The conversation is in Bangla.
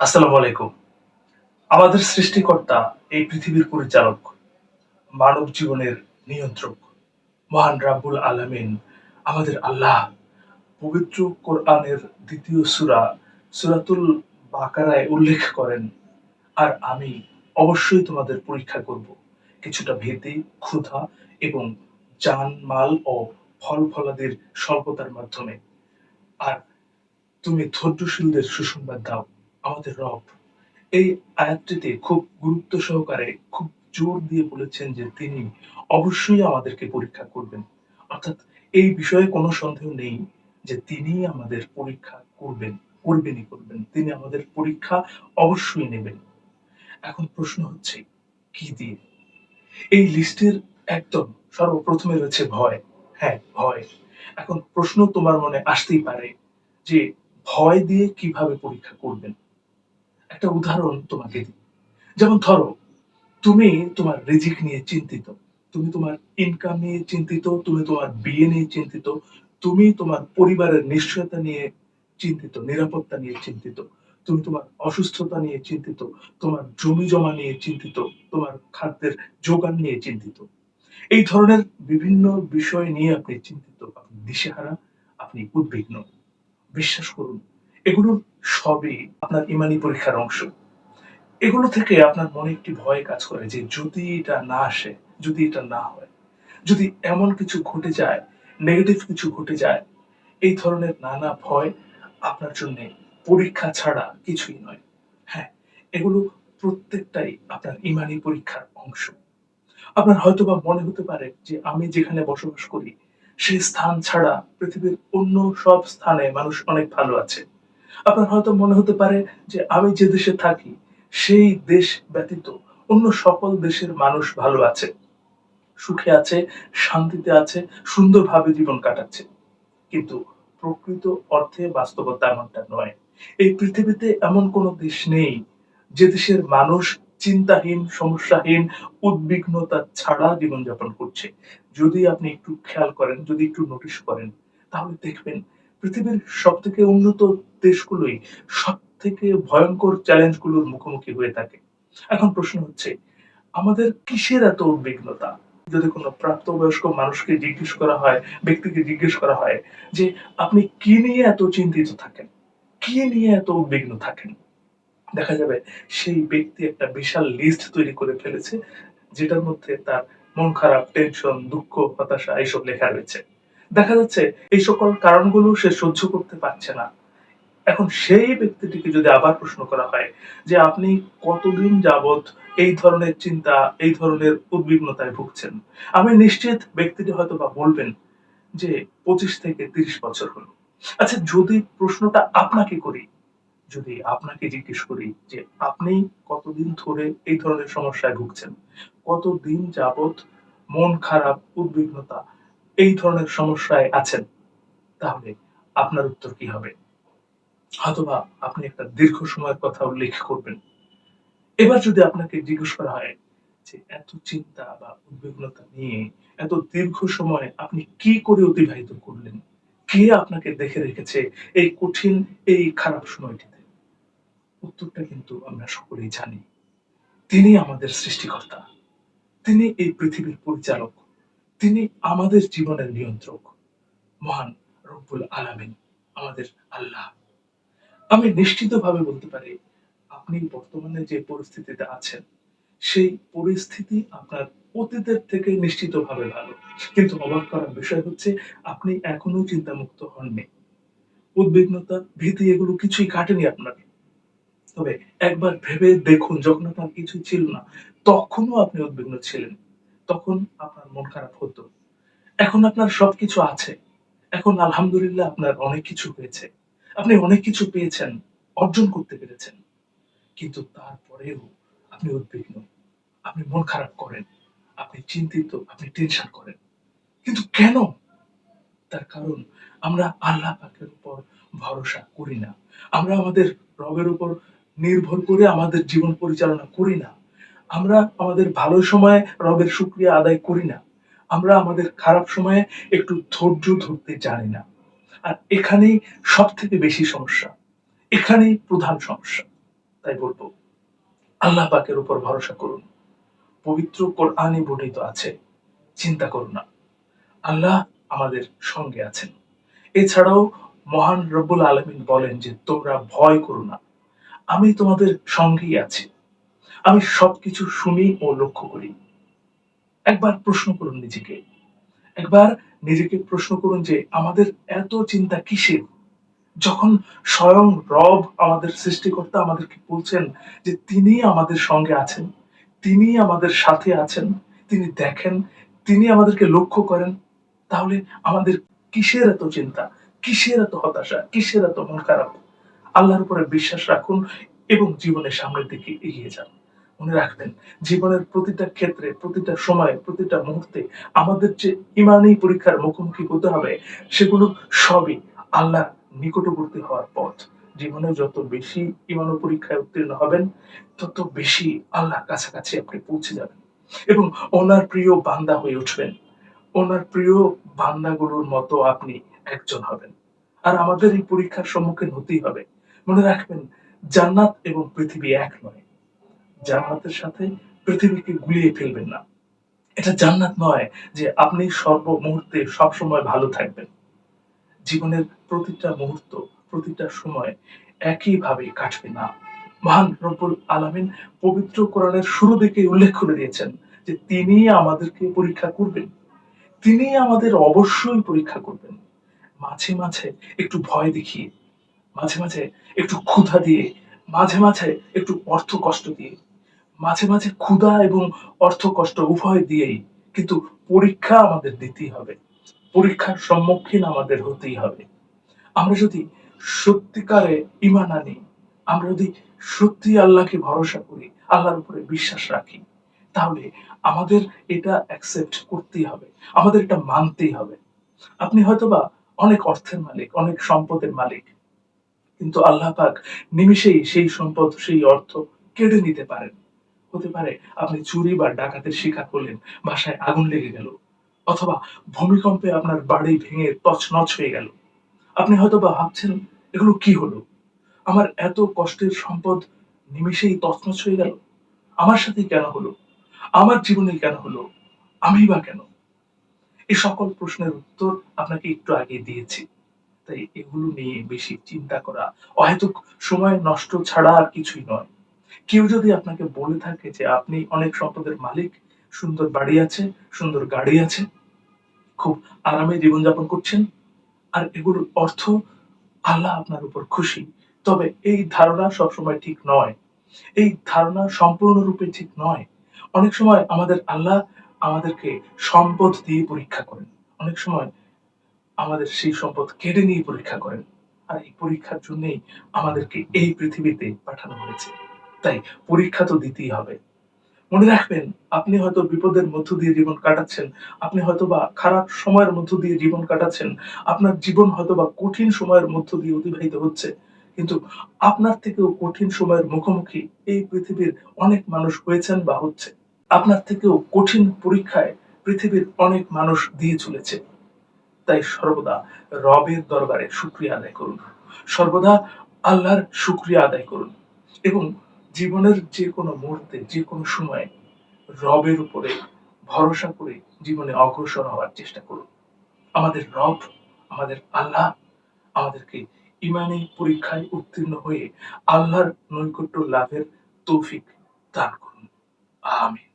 আসসালামু আলাইকুম। আমাদের সৃষ্টিকর্তা এই পৃথিবীর পরিচালক, মানব জীবনের নিয়ন্ত্রক, মহান রাব্বুল আলামিন, আমাদের আল্লাহ। পবিত্র কোরআনের দ্বিতীয় সুরা, সুরাতুল বাকারায় উল্লেখ করেন, আর আমি অবশ্যই তোমাদের পরীক্ষা করব। কিছুটা ভীতি ক্ষুধা এবং জান মাল ও ফল ফলাদের স্বল্পতার মাধ্যমে। আর তুমি ধৈর্যশীলদের সুসংবাদ দাও। আমাদের রব। এই আয়াতটিতে খুব গুরুত্ব সহকারে খুব জোর দিয়ে বলেছেন যে তিনি অবশ্যই আমাদেরকে পরীক্ষা করবেন। অর্থাৎ এই বিষয়ে কোনো সন্দেহ নেই যে তিনি আমাদের পরীক্ষা করবেন, করবেনই করবেন। তিনি আমাদের পরীক্ষা অবশ্যই নেবেন। এখন প্রশ্ন হচ্ছে, কি দিয়ে? এই লিস্টের একদম সর্বপ্রথমে রয়েছে ভয়। হ্যাঁ ভয়। এখন প্রশ্ন তোমার মনে আসতেই পারে যে ভয় দিয়ে কীভাবে পরীক্ষা করবেন? একটা উদাহরণ তোমাকে দিই। যেমন ধরো, তুমি তোমার রিজিক নিয়ে চিন্তিত, তুমি তোমার ইনকাম নিয়ে চিন্তিত, তুমি তোমার বিয়ে নিয়ে চিন্তিত, তুমি তোমার পরিবারের নিশ্চয়তা নিয়ে চিন্তিত, নিরাপত্তা নিয়ে চিন্তিত, তুমি তোমার অসুস্থতা নিয়ে চিন্তিত, তোমার জমি জমা নিয়ে চিন্তিত, তোমার খাদ্যের যোগান নিয়ে চিন্তিত। এই ধরনের বিভিন্ন বিষয় নিয়ে আপনি চিন্তিত, আপনি দিশেহারা, আপনি উদ্বিগ্ন। বিশ্বাস করুন এগুলো সবই আপনার ইমানি পরীক্ষার অংশ। এগুলো থেকে আপনার মনে একটি ভয় কাজ করে যে যদি এটা না আসে, যদি এটা না হয়, যদি এমন কিছু ঘটে যায় নেগেটিভ কিছু ঘটে যায়, এই ধরনের নানা ভয় আপনার জন্য পরীক্ষা ছাড়া কিছুই নয়। হ্যাঁ এগুলো প্রত্যেকটাই আপনার ইমানি পরীক্ষার অংশ। আপনার হয়তোবা মনে হতে পারে যে আমি যেখানে বসবাস করি, সেই স্থান ছাড়া পৃথিবীর অন্য সব স্থানে মানুষ অনেক ভালো আছে। আপনার হয়তো মনে হতে পারে যে আমি যে দেশে থাকি, সেই দেশ ব্যতীত অন্য সকল দেশের মানুষ ভালো আছে, সুখে আছে, শান্তিতে আছে, সুন্দরভাবে জীবন কাটাচ্ছে। কিন্তু প্রকৃত অর্থে বাস্তবতা এমনটা নয়। এই পৃথিবীতে এমন কোনো দেশ নেই যে দেশের মানুষ চিন্তাহীন, সমস্যাহীন, উদ্বিগ্নতা ছাড়া জীবনযাপন করছে। যদি আপনি একটু খেয়াল করেন, যদি একটু নোটিশ করেন, তাহলে দেখবেন পৃথিবীর সব থেকে উন্নত দেশগুলোই সব থেকে ভয়ঙ্কর চ্যালেঞ্জগুলোর মুখোমুখি হয়ে থাকে। এখন প্রশ্ন হচ্ছে, আমাদের কিসের এত উদ্বিগ্নতা? যদি কোনো প্রাপ্তবয়স্ক মানুষকে জিজ্ঞেস করা হয়, ব্যক্তিকে জিজ্ঞেস করা হয় যে, আপনি কি নিয়ে এত চিন্তিত থাকেন? কি নিয়ে এত উদ্বিগ্ন থাকেন? দেখা যাবে সেই ব্যক্তি একটা বিশাল লিস্ট তৈরি করে ফেলেছে, যেটার মধ্যে তার মন খারাপ টেনশন দুঃখ, হতাশা, এইসব লেখা রয়েছে। দেখা যাচ্ছে এই সকল কারণগুলো সে সহ্য করতে পারছে না। এখন সেই ব্যক্তিটিকে যদি আবার প্রশ্ন করা হয় যে আপনি কতদিন যাবত এই ধরনের চিন্তা, এই ধরনের উদ্বিগ্নতায় ভুগছেন? আমি নিশ্চিত ব্যক্তিটি হয়তো বা বলবেন যে পঁচিশ থেকে তিরিশ বছর হলো। আচ্ছা যদি প্রশ্নটা আপনাকে করি, যদি আপনাকে জিজ্ঞেস করি যে আপনি কতদিন ধরে এই ধরনের সমস্যায় ভুগছেন? কতদিন যাবত মন খারাপ, উদ্বিগ্নতা এই ধরনের সমস্যায় আছেন, তাহলে আপনার উত্তর কি হবে? হয়তোবা আপনি একটা দীর্ঘ সময়ের কথা উল্লেখ করবেন। এবার যদি আপনাকে জিজ্ঞেস করা হয় যে এত চিন্তা বা উদ্বিগ্নতা নিয়ে এত দীর্ঘ সময় আপনি কি করে অতিবাহিত করলেন? কে আপনাকে দেখে রেখেছে এই কঠিন, এই খারাপ সময়টিতে? উত্তরটা কিন্তু আমরা সকলেই জানি। তিনি আমাদের সৃষ্টিকর্তা। তিনি এই পৃথিবীর পরিচালক। তিনি আমাদের জীবনের নিয়ন্ত্রক, মহান রব্বুল আলামিন, আমাদের আল্লাহ। আমি নিশ্চিতভাবে বলতে পারি, আপনি বর্তমানে যে পরিস্থিতিতে আছেন, সেই পরিস্থিতি আপনার অতীতের থেকে নিশ্চিতভাবে ভালো। কিন্তু অবাক করার বিষয় হচ্ছে, আপনি এখনও চিন্তামুক্ত হননি। উদ্বিগ্নতা, ভীতি এগুলো কিছুই কাটেনি আপনার তবে একবার ভেবে দেখুন, যখন আপনার কিছুই ছিল না, তখনও আপনি উদ্বিগ্ন ছিলেন। তখন আপনার মন খারাপ হতো। এখন আপনার সবকিছু আছে। এখন আলহামদুলিল্লাহ আপনার অনেক কিছু হয়েছে। আপনি অনেক কিছু পেয়েছেন, অর্জন করতে পেরেছেন। কিন্তু তারপরেও আপনি উদ্বিগ্ন। আপনি মন খারাপ করেন। আপনি চিন্তিত, আপনি টেনশন করেন। কিন্তু কেন? তার কারণ আমরা আল্লাহ পাকের উপর ভরসা করি না। আমরা আমাদের রবের উপর নির্ভর করে আমাদের জীবন পরিচালনা করি না। আমরা আমাদের ভালো সময়ে রবের শুক্রিয়া আদায় করি না। আমরা আমাদের খারাপ সময়ে একটু ধৈর্য ধরতে জানি না। আর এখানেই সব থেকে বেশি সমস্যা, এখানেই প্রধান সমস্যা, তাই বলব। আল্লাহ পাকের উপর ভরসা করুন। পবিত্র কোরআনই বর্ণিত আছে, চিন্তা করুন না। আল্লাহ আমাদের সঙ্গে আছেন। এছাড়াও মহান রব্বুল আলমিন বলেন যে, তোমরা ভয় করো না। আমি তোমাদের সঙ্গেই আছি। আমি সবকিছু শুনি ও লক্ষ্য করি। একবার প্রশ্ন করুন নিজেকে। একবার নিজেকে প্রশ্ন করুন যে, আমাদের এত চিন্তা কিসের? যখন স্বয়ং রব আমাদের সৃষ্টিকর্তা আমাদেরকে বলছেন যে, তিনি আমাদের সঙ্গে আছেন, তিনি আমাদের সাথে আছেন, তিনি দেখেন, তিনি আমাদেরকে লক্ষ্য করেন, তাহলে আমাদের কিসের এত চিন্তা? কিসের এত হতাশা? কিসের এত মন খারাপ? আল্লাহর উপরে বিশ্বাস রাখুন এবং জীবনের সামনের দিকে এগিয়ে যান। মনে রাখবেন, জীবনের প্রতিটা ক্ষেত্রে, প্রতিটা সময়ে, প্রতিটা মুহূর্তে আমাদের যে ইমানি পরীক্ষার মুখোমুখি হতে হবে, সেগুলো সবই আল্লাহ নিকটবর্তী হওয়ার পথ। জীবনে যত বেশি ইমান পরীক্ষায় উত্তীর্ণ হবেন, তত বেশি আল্লাহ কাছাকাছি আপনি পৌঁছে যাবেন। এবং ওনার প্রিয় বান্দা হয়ে উঠবেন। ওনার প্রিয় বান্দাগুলোর মতো আপনি একজন হবেন। আর আমাদের এই পরীক্ষার সম্মুখীন হতেই হবে। মনে রাখবেন, জান্নাত এবং পৃথিবী এক নয়। জান্নাতের সাথে পৃথিবীকে গুলিয়ে ফেলবেন না। এটা জান্নাত নয় যে আপনি সর্ব মুহূর্তে সবসময় ভালো থাকবেন। জীবনের প্রতিটা মুহূর্ত, প্রতিটা সময় একইভাবে কাটবে না। মহান রব্বুল আলামিন পবিত্র কোরআনের শুরু থেকে উল্লেখ করে দিয়েছেন যে তিনি আমাদেরকে পরীক্ষা করবেন। তিনি আমাদের অবশ্যই পরীক্ষা করবেন। মাঝে মাঝে একটু ভয় দেখিয়ে, মাঝে মাঝে একটু ক্ষুধা দিয়ে, মাঝে মাঝে একটু অর্থ কষ্ট দিয়ে মাঝে মাঝে ক্ষুধা এবং অর্থ কষ্ট উভয় দিয়েই কিন্তু পরীক্ষা আমাদের দিতেই হবে। পরীক্ষার সম্মুখীন আমাদের হতেই হবে। আমরা যদি সত্যিকারে ইমান আনি, আমরা যদি সত্যি আল্লাহকে ভরসা করি, আল্লাহর উপরে বিশ্বাস রাখি, তাহলে আমাদের এটা অ্যাকসেপ্ট করতেই হবে, আমাদের এটা মানতেই হবে। আপনি হয়তোবা অনেক অর্থের মালিক, অনেক সম্পদের মালিক, কিন্তু আল্লাহ পাক নিমিষেই সেই সম্পদ, সেই অর্থ কেড়ে নিতে পারেন। হতে পারে। আপনি চুরি বা ডাকাতের শিকার করলেন বাসায় আগুন লেগে গেল, অথবা ভূমিকম্পে আপনার বাড়ি ভেঙে তছনছ হয়ে গেল। আপনি হয়তো বা ভাবছেন, এগুলো কি হলো? আমার এত কষ্টের সম্পদ নিমিষেই তছনছ হয়ে গেল? আমার সাথে কেন হলো? আমার জীবনে কেন হলো? আমি বা কেন? এই সকল প্রশ্নের উত্তর আপনাকে একটু আগে দিয়েছি। তাই এগুলো নিয়ে বেশি চিন্তা করা অহেতুক, সময় নষ্ট ছাড়া আর কিছুই নয়। কেউ যদি আপনাকে বলে থাকে যে আপনি অনেক সম্পদের মালিক, সুন্দর বাড়ি আছে, সুন্দর গাড়ি আছে, খুব আরামে জীবনযাপন করছেন, আর এগুলোর অর্থ আল্লাহ আপনার উপর খুশি, তবে এই ধারণা সবসময় ঠিক নয়। এই ধারণা সম্পূর্ণরূপে ঠিক নয়। অনেক সময় আমাদের আল্লাহ আমাদেরকে সম্পদ দিয়ে পরীক্ষা করেন। অনেক সময় আমাদের সেই সম্পদ কেড়ে নিয়ে পরীক্ষা করেন। আর এই পরীক্ষার জন্যেই আমাদেরকে এই পৃথিবীতে পাঠানো হয়েছে। তাই পরীক্ষা তো দিতেই হবে। মনে রাখবেন, আপনি হয়তো বিপদের মধ্য দিয়ে জীবন কাটাচ্ছেন, আপনি হয়তো বা খারাপ সময়ের মধ্য দিয়ে জীবন কাটাচ্ছেন, আপনার জীবন হয়তো বা কঠিন সময়ের মধ্য দিয়ে অতিবাহিত হচ্ছে, কিন্তু আপনার থেকেও কঠিন সময়ের মুখোমুখি এই পৃথিবীর অনেক মানুষ হয়েছেন বা হচ্ছে। আপনার থেকেও কঠিন পরীক্ষায় পৃথিবীর অনেক মানুষ দিয়ে চলেছে। তাই সর্বদা রবের দরবারে শুক্রিয়া আদায় করুন। সর্বদা আল্লাহর শুক্রিয়া আদায় করুন এবং জীবনের যে কোনো মুহূর্তে, যে কোনো সময়ে রবের উপরে ভরসা করে জীবনে অগ্রসর হওয়ার চেষ্টা করুন। আমাদের রব, আমাদের আল্লাহ আমাদেরকে ইমানে পরীক্ষায় উত্তীর্ণ হয়ে আল্লাহর নৈকট্য লাভের তৌফিক দান করুন। আমিন।